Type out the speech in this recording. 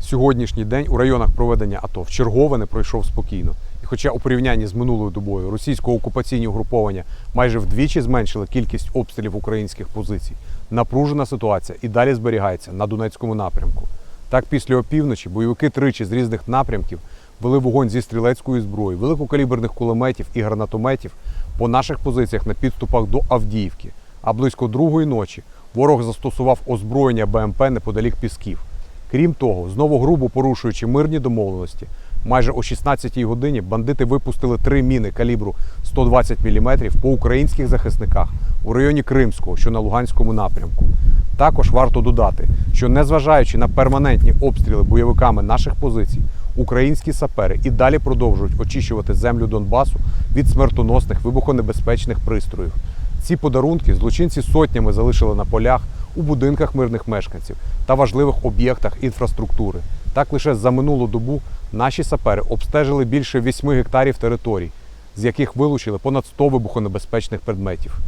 Сьогоднішній день у районах проведення АТО в чергове не пройшов спокійно. І хоча у порівнянні з минулою добою російсько-окупаційні угруповання майже вдвічі зменшили кількість обстрілів українських позицій, напружена ситуація і далі зберігається на Донецькому напрямку. Так, після опівночі бойовики тричі з різних напрямків вели вогонь зі стрілецької зброї, великокаліберних кулеметів і гранатометів по наших позиціях на підступах до Авдіївки. А близько другої ночі ворог застосував озброєння БМП неподалік Пісків. Крім того, знову грубо порушуючи мирні домовленості, майже о 16-й годині бандити випустили три міни калібру 120 мм по українських захисниках у районі Кримського, що на Луганському напрямку. Також варто додати, що незважаючи на перманентні обстріли бойовиками наших позицій, українські сапери і далі продовжують очищувати землю Донбасу від смертоносних вибухонебезпечних пристроїв. Ці подарунки злочинці сотнями залишили на полях, у будинках мирних мешканців та важливих об'єктах інфраструктури. Так лише за минулу добу наші сапери обстежили більше 8 гектарів територій, з яких вилучили понад 100 вибухонебезпечних предметів.